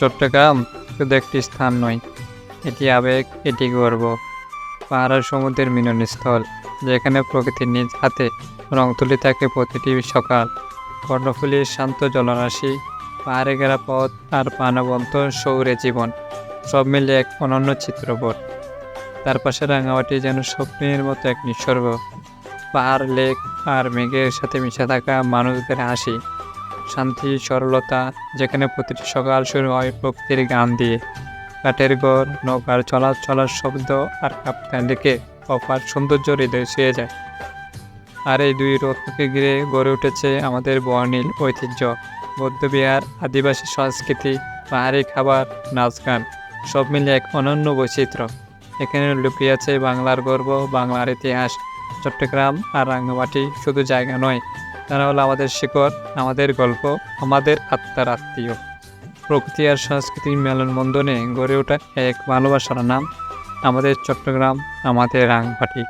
চট্টগ্রাম শুধু একটি স্থান নয়, এটি আবেগ, এটি গর্ব। পাহাড় সমুদ্রের মিলনস্থল, যেখানে প্রকৃতির নিজ হাতে রং তুলে থাকে প্রতিটি সকাল। কর্ণফুলীর শান্ত জলরাশি, পাহাড়ে ঘেরা পথ আর প্রাণবন্ত শৌরে জীবন, সব মিলে এক অনন্য চিত্রপট। তার পাশে রাঙামাটি যেন স্বপ্নের মতো এক নিসর্গ। পাহাড়, লেক আর মেঘের সাথে মিশে থাকা মানুষদের হাসি শান্তি, সরলতা, যেখানে প্রতিটি সকাল শুরু হয় প্রকৃতির গান দিয়ে। কাঠের ঘর নৌকার চলার চলার শব্দ আর কাপ্তান দেখে অপার সৌন্দর্য হৃদয় ছুঁয়ে যায়। আর এই দুই রত্নকে ঘিরে গড়ে উঠেছে আমাদের বর্ণিল ঐতিহ্য। বৌদ্ধবিহার আদিবাসী সংস্কৃতি, পাহাড়ি খাবার, নাচ গান, সব মিলে এক অনন্য বৈচিত্র্য। এখানে লুকিয়ে আছে বাংলার গর্ব, বাংলার ইতিহাস। চট্টগ্রাম আর রাঙ্গামাটি শুধু জায়গা নয় তারা হলো আমাদের শিকড়, আমাদের গল্প, আমাদের আত্মার আত্মীয়। প্রকৃতি আর সংস্কৃতির মেলনবন্ধনে গড়ে ওঠা এক ভালোবাসার নাম আমাদের চট্টগ্রাম, আমাদের রাংবাটি